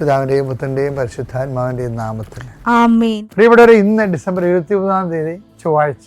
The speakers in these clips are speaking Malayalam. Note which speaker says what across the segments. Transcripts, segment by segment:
Speaker 1: പിതാവിന്റെയും പുത്രന്റെയും പരിശുദ്ധാത്മാവിന്റെയും നാമത്തിൽ. പ്രിയപ്പെട്ടവരെ ഇന്ന് ഡിസംബർ ഇരുപത്തി മൂന്നാം തീയതി ചൊവ്വാഴ്ച.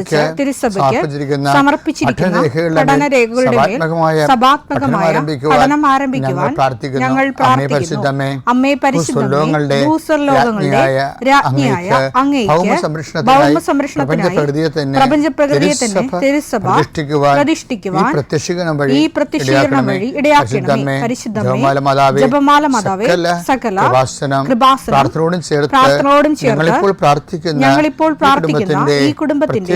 Speaker 2: തിരുസഭയ്ക്ക്
Speaker 1: സമർപ്പിച്ചിരിക്കുന്ന പഠന
Speaker 2: രേഖകളുടെ മേൽ
Speaker 1: സഭാത്മകമായ പഠനം ആരംഭിക്കുവാൻ ഞങ്ങൾ പ്രാർത്ഥിക്കുന്നു. അമ്മേ പരിശുദ്ധമേ, ഭൂസ്വർലോകങ്ങളുടെ രാജ്ഞിയായ അങ്ങേക്ക് തന്നെ തിരുസഭ പ്രതിഷ്ഠിക്കുവാൻ ഈ പ്രത്യക്ഷീകരണം വഴി
Speaker 2: ഇടയാക്കണമേ. പരിശുദ്ധമേ
Speaker 1: ജപമാല മാതാവേ സകല കൃപാസനം പ്രാർത്ഥനയോടും ചേർത്ത്
Speaker 2: പ്രാർത്ഥനയോടും ചേർത്ത്
Speaker 1: ഞങ്ങളിപ്പോൾ പ്രാർത്ഥിക്കുന്ന
Speaker 2: ഞങ്ങളിപ്പോൾ പ്രാർത്ഥിക്കുന്ന ഈ കുടുംബത്തിന്റെ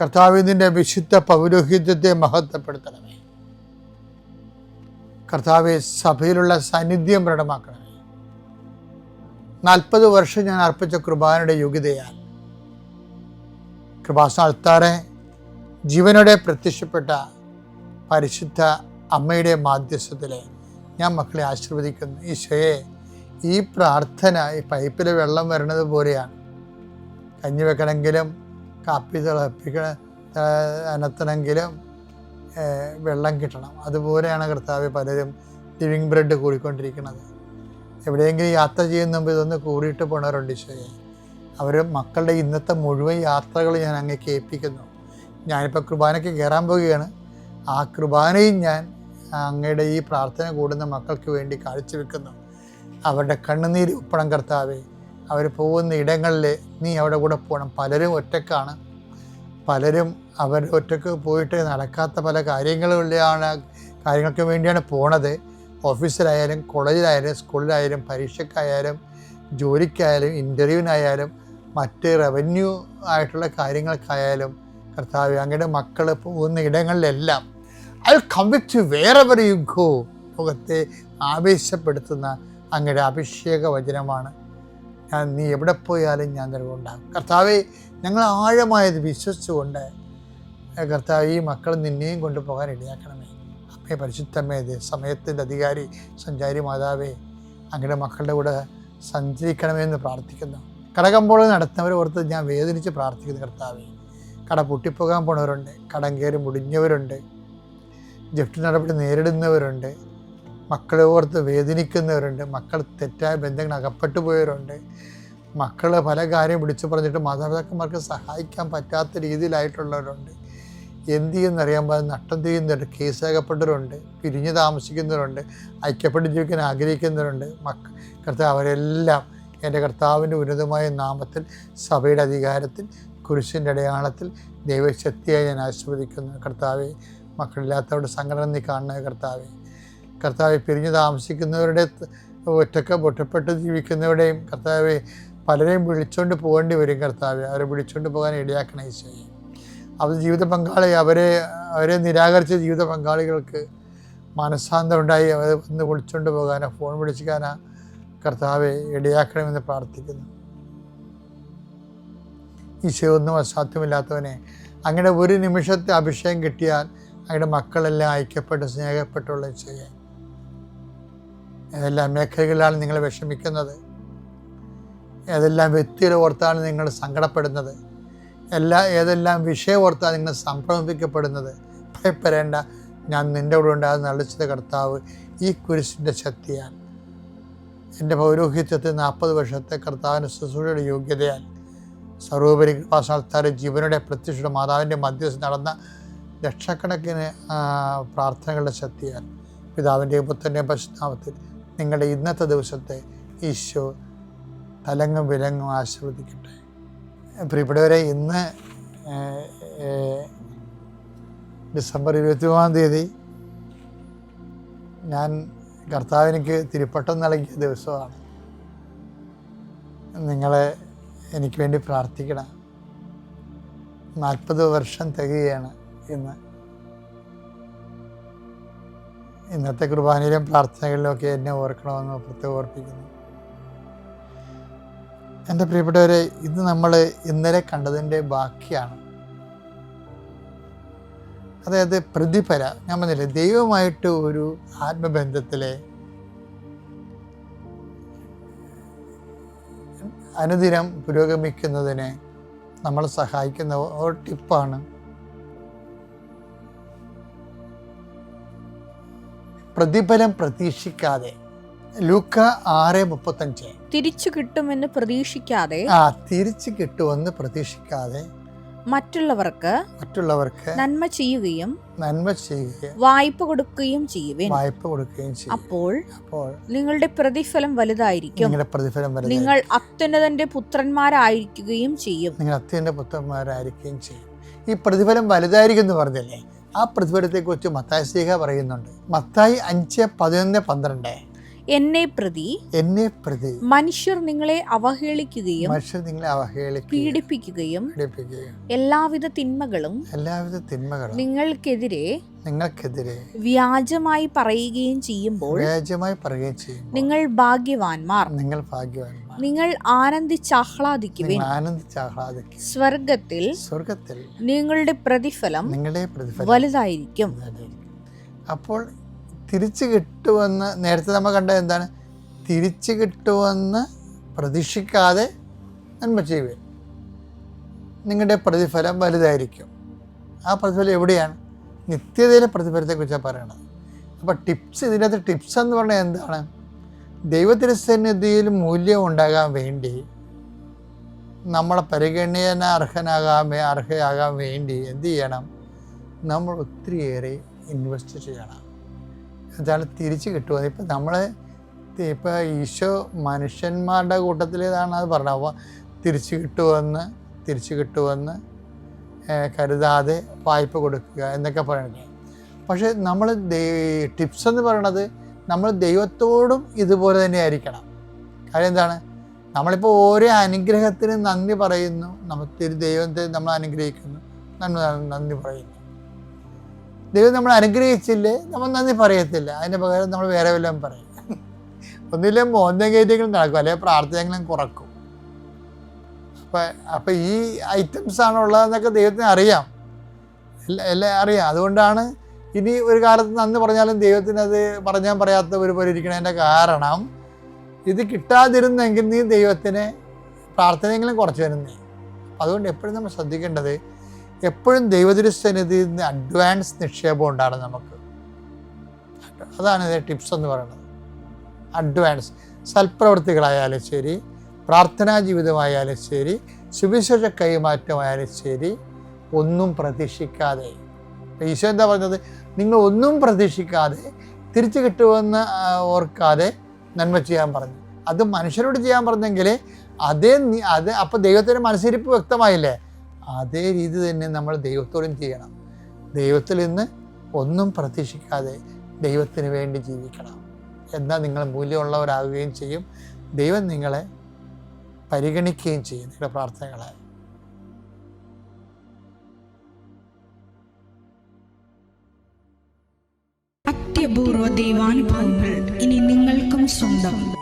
Speaker 1: കർത്താവ് നിന്റെ വിശുദ്ധ പൗരോഹിത്യത്തെ മഹത്വപ്പെടുത്തണമേ. കർത്താവെ സഭയിലുള്ള സാന്നിധ്യം പ്രകടമാക്കണമേ. നാൽപ്പത് വർഷം ഞാൻ അർപ്പിച്ച കൃപാനയുടെ യോഗ്യതയാൽ കൃപാസ അൾത്താറെ ജീവനോടെ പ്രത്യക്ഷപ്പെട്ട പരിശുദ്ധ അമ്മയുടെ മാധ്യസ്ഥത്തിൽ ഞാൻ മക്കളെ ആശീർവദിക്കുന്നു. ഈശോയെ ഈ പ്രാർത്ഥന ഈ പൈപ്പിൽ വെള്ളം വരണത് പോലെയാണ്. കഞ്ഞി വെക്കണമെങ്കിലും കാപ്പി തിളപ്പിക്കണ അനത്തണമെങ്കിലും വെള്ളം കിട്ടണം. അതുപോലെയാണ് കർത്താവ് പലരും ലിവിങ് ബ്രെഡ് കൂടിക്കൊണ്ടിരിക്കുന്നത്. എവിടെയെങ്കിലും യാത്ര ചെയ്യുന്ന മുമ്പ് ഇതൊന്ന് കൂടിയിട്ട് പോണവരുണ്ട് ഈശോയെ. അവർ മക്കളുടെ ഇന്നത്തെ മുഴുവൻ യാത്രകൾ ഞാൻ അങ്ങേക്ക് ഏൽപ്പിക്കുന്നു ഞാനിപ്പോൾ കുർബാനയ്ക്ക് കയറാൻ പോവുകയാണ്. ആ കുർബാനയും ഞാൻ അങ്ങയുടെ ഈ പ്രാർത്ഥന കൂടുന്ന മക്കൾക്ക് വേണ്ടി കാഴ്ചവെക്കുന്നു. അവരുടെ കണ്ണുനീര് ഉപ്പണം കർത്താവെ. അവർ പോകുന്ന ഇടങ്ങളിൽ നീ അവിടെ കൂടെ പോകണം. പലരും ഒറ്റക്കാണ്. പലരും അവർ ഒറ്റയ്ക്ക് പോയിട്ട് നടക്കാത്ത പല കാര്യങ്ങളിലാണ് കാര്യങ്ങൾക്ക് വേണ്ടിയാണ് പോണത്. ഓഫീസിലായാലും കോളേജിലായാലും സ്കൂളിലായാലും പരീക്ഷയ്ക്കായാലും ജോലിക്കായാലും ഇന്റർവ്യൂവിനായാലും മറ്റ് റവന്യൂ ആയിട്ടുള്ള കാര്യങ്ങൾക്കായാലും കർത്താവ് അങ്ങയുടെ മക്കൾ പോകുന്ന ഇടങ്ങളിലെല്ലാം ഐ കം വിത്ത് വേറെ യു ഗോ ലോകത്തെ ആവേശപ്പെടുത്തുന്ന അങ്ങയുടെ അഭിഷേക വചനമാണ് ഞാൻ നീ എവിടെ പോയാലും ഞാൻ നിലവുണ്ടാകും കർത്താവെ ഞങ്ങൾ ആഴമായത് വിശ്വസിച്ചുകൊണ്ട് കർത്താവ് ഈ മക്കൾ നിന്നെയും കൊണ്ടുപോകാൻ ഇടയാക്കണമേ. അമ്മേ പരിശുദ്ധമേ ദേ സമയത്തിന്റെ അധികാരി സഞ്ചാരി മാതാവേ അങ്ങയുടെ മക്കളുടെ കൂടെ സഞ്ചരിക്കണമെന്ന് പ്രാർത്ഥിക്കുന്നു. കടകമ്പോൾ നടത്തുന്നവരെ ഓർത്ത് ഞാൻ വേദനിച്ച് പ്രാർത്ഥിക്കുന്നു കർത്താവേ. കട പൊട്ടിപ്പോകാൻ പോണവരുണ്ട് കടം കയറി മുടിഞ്ഞവരുണ്ട് ജപ്തി നടപടി നേരിടുന്നവരുണ്ട്. മക്കളെ ഓർത്ത് വേദനിക്കുന്നവരുണ്ട് മക്കൾ തെറ്റായ ബന്ധങ്ങൾ അകപ്പെട്ടു പോയവരുണ്ട്. മക്കൾ പല കാര്യം വിളിച്ചു പറഞ്ഞിട്ട് മാതാപിതാക്കന്മാർക്ക് സഹായിക്കാൻ പറ്റാത്ത രീതിയിലായിട്ടുള്ളവരുണ്ട്. എന്ത് ചെയ്യുന്നറിയാൻ പാടില്ല നട്ടം ചെയ്യുന്നവരുണ്ട് കേസാകപ്പെട്ടവരുണ്ട് പിരിഞ്ഞ് താമസിക്കുന്നവരുണ്ട് ഐക്യപ്പെട്ട് ജീവിക്കാൻ ആഗ്രഹിക്കുന്നവരുണ്ട്. മക്ക കർത്താവ് അവരെല്ലാം എന്റെ കർത്താവിന്റെ ഉന്നതമായ നാമത്തിൽ സഭയുടെ അധികാരത്തിൽ കുരിശിന്റെ അടയാളത്തിൽ ദൈവശക്തിയായി ഞാൻ ആസ്വദിക്കുന്നു കർത്താവെ മക്കളില്ലാത്തവരുടെ സംഘടന നീ കാണുന്ന കർത്താവെ. കർത്താവെ പിരിഞ്ഞ് താമസിക്കുന്നവരുടെ ഒറ്റക്ക ഒറ്റപ്പെട്ട് ജീവിക്കുന്നവരുടെയും കർത്താവെ പലരെയും വിളിച്ചുകൊണ്ട് പോകേണ്ടി വരും കർത്താവെ. അവരെ വിളിച്ചുകൊണ്ട് പോകാൻ ഇടയാക്കണേ ഈശോയെ. അവർ ജീവിത പങ്കാളി അവരെ അവരെ നിരാകരിച്ച ജീവിത പങ്കാളികൾക്ക് മനസ്സാന്തരം ഉണ്ടായി. അവരെ ഒന്ന് വിളിച്ചുകൊണ്ട് പോകാനോ ഫോൺ വിളിച്ചിക്കാനാ കർത്താവെ ഇടയാക്കണമെന്ന് പ്രാർത്ഥിക്കുന്നു. ഈശോ ഒന്നും അസാധ്യമില്ലാത്തവനെ അങ്ങനെ ഒരു നിമിഷത്തെ അഭിഷേകം കിട്ടിയാൽ അങ്ങയുടെ മക്കളെല്ലാം ഐക്യപ്പെട്ട് സ്നേഹപ്പെട്ടുള്ള ചെയ്യാൻ ഏതെല്ലാം മേഖലകളിലാണ് നിങ്ങൾ വിഷമിക്കുന്നത്? ഏതെല്ലാം വ്യക്തികളെ ഓർത്താണ് നിങ്ങൾ സങ്കടപ്പെടുന്നത്? എല്ലാ ഏതെല്ലാം വിഷയം ഓർത്താണ് നിങ്ങൾ സംഭ്രമിപ്പിക്കപ്പെടുന്നത്? ഭയപ്പെടേണ്ട ഞാൻ നിന്റെ കൂടെ ഉണ്ടാകുന്ന അളിച്ചത് കർത്താവ് ഈ കുരിശിന്റെ ശക്തിയാൽ. എന്റെ പൗരോഹിത്യത്തിൽ നാൽപ്പത് വർഷത്തെ കർത്താവിന്റെ ശുശ്രൂഷയുടെ യോഗ്യതയാൽ സർവോപരി കൃപാസ്ഥാനത്താറ് ജീവനുടെ പ്രത്യക്ഷയുടെ മാതാവിന്റെ മധ്യസ്ഥ നടന്ന ലക്ഷക്കണക്കിന് പ്രാർത്ഥനകളുടെ ശക്തിയാൽ. പിതാവിന്റെയും പുത്രന്റെയും പശുനാമത്തിൽ നിങ്ങളുടെ ഇന്നത്തെ ദിവസത്തെ ഈശോ തലങ്ങും വിലങ്ങും ആശീർവദിക്കട്ടെ. പ്രിയപ്പെട്ടവരെ ഇന്ന് ഡിസംബർ ഇരുപത്തി മൂന്നാം തീയതി ഞാൻ കർത്താവിനിക്ക് തിരുപ്പട്ടം നൽകിയ ദിവസമാണ്. നിങ്ങളെ എനിക്ക് വേണ്ടി പ്രാർത്ഥിക്കണം. നാൽപ്പത് വർഷം തികയാണ് ഇന്ന്. ഇന്നത്തെ കുർബാനയിലും പ്രാർത്ഥനകളിലുമൊക്കെ എന്നെ ഓർക്കണമെന്ന് പ്രത്യേകം ഓർപ്പിക്കുന്നു. എന്റെ പ്രിയപ്പെട്ടവരെ ഇത് നമ്മൾ ഇന്നലെ കണ്ടതിന്റെ ബാക്കിയാണ്. അതായത് പ്രതിഫല. ഞാൻ പറഞ്ഞില്ലേ ദൈവമായിട്ട് ഒരു ആത്മബന്ധത്തിലെ അനുദിനം പുരോഗമിക്കുന്നതിനെ നമ്മൾ സഹായിക്കുന്ന ഒരു ടിപ്പാണ് പ്രതിഫലം പ്രതീക്ഷിക്കാതെ. ലൂക്ക ആറ് മുപ്പത്തഞ്ച്.
Speaker 2: തിരിച്ചു കിട്ടുമെന്ന് പ്രതീക്ഷിക്കാതെ.
Speaker 1: ആ തിരിച്ചു കിട്ടുമെന്ന് പ്രതീക്ഷിക്കാതെ.
Speaker 2: മറ്റുള്ളവർക്ക്
Speaker 1: മറ്റുള്ളവർക്ക്
Speaker 2: നന്മ ചെയ്യുകയും
Speaker 1: നന്മ ചെയ്യുകയും
Speaker 2: വായ്പ കൊടുക്കുകയും ചെയ്യുകയും
Speaker 1: വായ്പ കൊടുക്കുകയും ചെയ്യും.
Speaker 2: അപ്പോൾ
Speaker 1: അപ്പോൾ
Speaker 2: നിങ്ങളുടെ പ്രതിഫലം വലുതായിരിക്കും.
Speaker 1: നിങ്ങളുടെ പ്രതിഫലം.
Speaker 2: നിങ്ങൾ അത്യുന്നതന്റെ പുത്രന്മാരായിരിക്കുകയും ചെയ്യും.
Speaker 1: നിങ്ങൾ അത്യന്റെ പുത്രന്മാരായിരിക്കുകയും ചെയ്യും. ഈ പ്രതിഫലം വലുതായിരിക്കും എന്ന് പറഞ്ഞല്ലേ? ആ പ്രതിഫലത്തെക്കുറിച്ച് മത്തായി സ്ലീഹ പറയുന്നുണ്ട്. മത്തായി അഞ്ച് പതിനൊന്ന് പന്ത്രണ്ട്.
Speaker 2: എന്നെ പ്രതി
Speaker 1: എന്നെ പ്രതി
Speaker 2: മനുഷ്യർ നിങ്ങളെ അവഹേളിക്കുകയും
Speaker 1: മനുഷ്യർ നിങ്ങളെ അവഹേളിക്കുകയും
Speaker 2: പീഡിപ്പിക്കുകയും
Speaker 1: പീഡിപ്പിക്കുകയും
Speaker 2: എല്ലാവിധ തിന്മകളും
Speaker 1: എല്ലാവിധ തിന്മകളും
Speaker 2: നിങ്ങൾക്കെതിരെ
Speaker 1: നിങ്ങൾക്കെതിരെ
Speaker 2: വ്യാജമായി പറയുകയും ചെയ്യുമ്പോൾ
Speaker 1: വ്യാജമായി പറയുകയും ചെയ്യും
Speaker 2: നിങ്ങൾ ഭാഗ്യവാന്മാർ.
Speaker 1: നിങ്ങൾ ഭാഗ്യവാന്മാർ.
Speaker 2: നിങ്ങൾ ആനന്ദിച്ചാഹ്ലാദിക്കുവിൻ
Speaker 1: നിങ്ങൾ ആനന്ദിച്ച് ആഹ്ലാദിക്കും
Speaker 2: സ്വർഗത്തിൽ
Speaker 1: സ്വർഗത്തിൽ
Speaker 2: നിങ്ങളുടെ പ്രതിഫലം
Speaker 1: നിങ്ങളുടെ പ്രതിഫലം
Speaker 2: വലുതായിരിക്കും.
Speaker 1: അപ്പോൾ തിരിച്ചു കിട്ടുമെന്ന് നേരത്തെ നമ്മൾ കണ്ടത് എന്താണ്? തിരിച്ചു കിട്ടുമെന്ന് പ്രതീക്ഷിക്കാതെ നന്മ ചെയ്യുക. നിങ്ങളുടെ പ്രതിഫലം വലുതായിരിക്കും. ആ പ്രതിഫലം എവിടെയാണ്? നിത്യതയിലെ പ്രതിഫലത്തെക്കുറിച്ചാണ് പറയണത്. അപ്പോൾ ടിപ്സ് ഇതിനകത്ത് ടിപ്സ് എന്ന് പറഞ്ഞാൽ എന്താണ്? ദൈവത്തിരുസന്നിധിയിൽ മൂല്യം ഉണ്ടാകാൻ വേണ്ടി നമ്മളെ പരിഗണന അർഹനാകാൻ അർഹയാകാൻ വേണ്ടി എന്ത് ചെയ്യണം? നമ്മൾ ഒത്തിരിയേറെ ഇൻവെസ്റ്റ് ചെയ്യണം. എന്താണ് തിരിച്ച് കിട്ടുക. ഇപ്പം നമ്മൾ ഇപ്പോൾ ഈശോ മനുഷ്യന്മാരുടെ കൂട്ടത്തിൽ കൂട്ടത്തിലേതാണ് അത് പറഞ്ഞത്. അപ്പോൾ തിരിച്ചു കിട്ടുമെന്ന് തിരിച്ചു കിട്ടുമെന്ന് കരുതാതെ വായ്പ കൊടുക്കുക എന്നൊക്കെ പറയുന്നത്. പക്ഷേ നമ്മൾ ടിപ്സ് എന്ന് പറയണത് നമ്മൾ ദൈവത്തോടും ഇതുപോലെ തന്നെ ആയിരിക്കണം. കാര്യം എന്താണ്? നമ്മളിപ്പോൾ ഓരോ അനുഗ്രഹത്തിന് നന്ദി പറയുന്നു. നമുക്ക് ദൈവത്തെ നമ്മൾ അനുഗ്രഹിക്കുന്നു. നന്ദി നന്ദി പറയുന്നു. ദൈവം നമ്മൾ അനുഗ്രഹിച്ചില്ലേ? നമ്മൾ നന്ദി പറയത്തില്ല. അതിന് പകരം നമ്മൾ വേറെ വല്ലതും പറയും. ഒന്നില്ലേ മോന്തം കയറ്റെങ്കിലും നടക്കും. അല്ലെങ്കിൽ പ്രാർത്ഥനയെങ്കിലും കുറക്കും. അപ്പം അപ്പം ഈ ഐറ്റംസ് ആണ് ഉള്ളതെന്നൊക്കെ ദൈവത്തിന് അറിയാം. എല്ലാം എല്ലാം അറിയാം. അതുകൊണ്ടാണ് ഇനി ഒരു കാലത്ത് നന്ദി പറഞ്ഞാലും ദൈവത്തിന് അത് പറഞ്ഞാൽ പറയാത്ത ഒരു പോലെ ഇരിക്കണതിന്റെ കാരണം ഇത് കിട്ടാതിരുന്നെങ്കിൽ നീ ദൈവത്തിന് പ്രാർത്ഥനയെങ്കിലും കുറച്ച് വരുന്നേ അതുകൊണ്ട് എപ്പോഴും നമ്മൾ ശ്രദ്ധിക്കേണ്ടത് എപ്പോഴും ദൈവദൃശ്യനിധിയിൽ നിന്ന് അഡ്വാൻസ് നിക്ഷേപം ഉണ്ടാണ് നമുക്ക്. അതാണ് ഇതിന്റെ ടിപ്സ് എന്ന് പറയുന്നത്. അഡ്വാൻസ് സൽപ്രവൃത്തികളായാലും ശരി പ്രാർത്ഥനാ ജീവിതമായാലും ശരി സുവിശേഷ കൈമാറ്റമായാലും ശരി ഒന്നും പ്രതീക്ഷിക്കാതെ. ഈശോ എന്താ പറഞ്ഞത്? നിങ്ങൾ ഒന്നും പ്രതീക്ഷിക്കാതെ തിരിച്ചു കിട്ടുമെന്ന് ഓർക്കാതെ നന്മ ചെയ്യാൻ പറഞ്ഞു. അത് മനുഷ്യരോട് ചെയ്യാൻ പറഞ്ഞെങ്കിൽ അതേ അതേ അത് അപ്പോൾ ദൈവത്തിന്റെ മനസ്സിരിപ്പ് വ്യക്തമായില്ലേ? അതേ രീതി തന്നെ നമ്മൾ ദൈവത്തോടും ചെയ്യണം. ദൈവത്തിൽ നിന്ന് ഒന്നും പ്രതീക്ഷിക്കാതെ ദൈവത്തിന് വേണ്ടി ജീവിക്കണം. എന്നാൽ നിങ്ങൾ മൂല്യമുള്ളവരാകുകയും ചെയ്യും. ദൈവം നിങ്ങളെ പരിഗണിക്കുകയും ചെയ്യും നിങ്ങളുടെ പ്രാർത്ഥനകളെ.
Speaker 3: അത്യപൂർവ ദൈവാനുഭവങ്ങൾ ഇനി നിങ്ങൾക്കും സ്വന്തം.